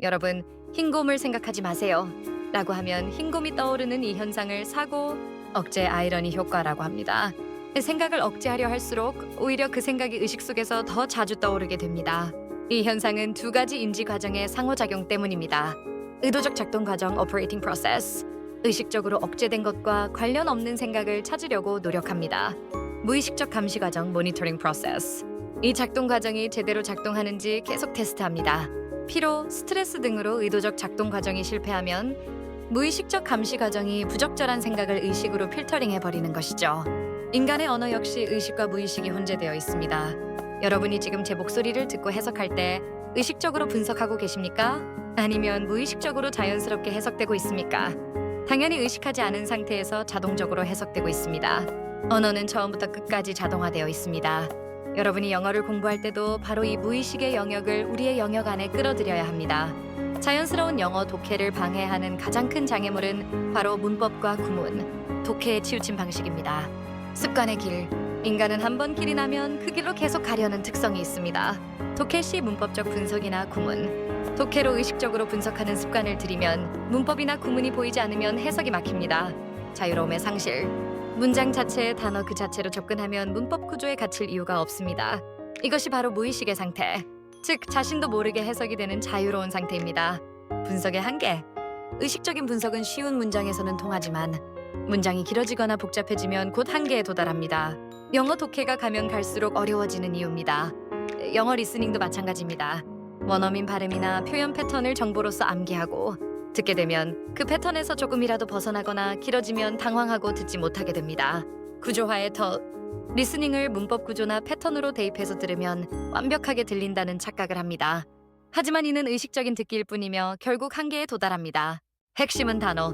여러분, 흰곰을 생각하지 마세요. 라고 하면 흰곰이 떠오르는 이 현상을 사고 억제 아이러니 효과라고 합니다. 생각을 억제하려 할수록 오히려 그 생각이 의식 속에서 더 자주 떠오르게 됩니다. 이 현상은 두 가지 인지 과정의 상호작용 때문입니다. 의도적 작동 과정 (operating process) 의식적으로 억제된 것과 관련 없는 생각을 찾으려고 노력합니다. 무의식적 감시 과정 (monitoring process) 이 작동 과정이 제대로 작동하는지 계속 테스트합니다. 피로, 스트레스 등으로 의도적 작동 과정이 실패하면 무의식적 감시 과정이 부적절한 생각을 의식으로 필터링해 버리는 것이죠. 인간의 언어 역시 의식과 무의식이 혼재되어 있습니다. 여러분이 지금 제 목소리를 듣고 해석할 때 의식적으로 분석하고 계십니까? 아니면 무의식적으로 자연스럽게 해석되고 있습니까? 당연히 의식하지 않은 상태에서 자동적으로 해석되고 있습니다. 언어는 처음부터 끝까지 자동화되어 있습니다. 여러분이 영어를 공부할 때도 바로 이 무의식의 영역을 우리의 영역 안에 끌어들여야 합니다. 자연스러운 영어 독해를 방해하는 가장 큰 장애물은 바로 문법과 구문, 독해에 치우친 방식입니다. 습관의 길. 인간은 한 번 길이 나면 그 길로 계속 가려는 특성이 있습니다. 독해 시 문법적 분석이나 구문. 독해로 의식적으로 분석하는 습관을 들이면 문법이나 구문이 보이지 않으면 해석이 막힙니다. 자유로움의 상실. 문장 자체의 단어 그 자체로 접근하면 문법 구조에 갇힐 이유가 없습니다. 이것이 바로 무의식의 상태. 즉 자신도 모르게 해석이 되는 자유로운 상태입니다. 분석의 한계. 의식적인 분석은 쉬운 문장에서는 통하지만 문장이 길어지거나 복잡해지면 곧 한계에 도달합니다. 영어 독해가 가면 갈수록 어려워지는 이유입니다. 영어 리스닝도 마찬가지입니다. 원어민 발음이나 표현 패턴을 정보로서 암기하고 듣게 되면 그 패턴에서 조금이라도 벗어나거나 길어지면 당황하고 듣지 못하게 됩니다. 구조화의 더 리스닝을 문법 구조나 패턴으로 대입해서 들으면 완벽하게 들린다는 착각을 합니다. 하지만 이는 의식적인 듣기일 뿐이며 결국 한계에 도달합니다. 핵심은 단어.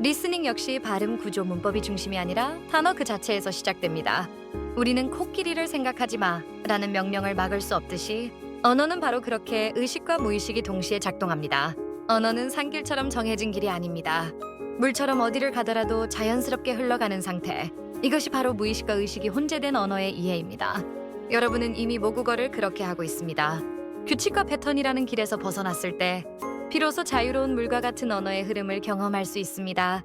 리스닝 역시 발음 구조 문법이 중심이 아니라 단어 그 자체에서 시작됩니다. 우리는 코끼리를 생각하지 마 라는 명령을 막을 수 없듯이 언어는 바로 그렇게 의식과 무의식이 동시에 작동합니다. 언어는 산길처럼 정해진 길이 아닙니다. 물처럼 어디를 가더라도 자연스럽게 흘러가는 상태. 이것이 바로 무의식과 의식이 혼재된 언어의 이해입니다. 여러분은 이미 모국어를 그렇게 하고 있습니다. 규칙과 패턴이라는 길에서 벗어났을 때 비로소 자유로운 물과 같은 언어의 흐름을 경험할 수 있습니다.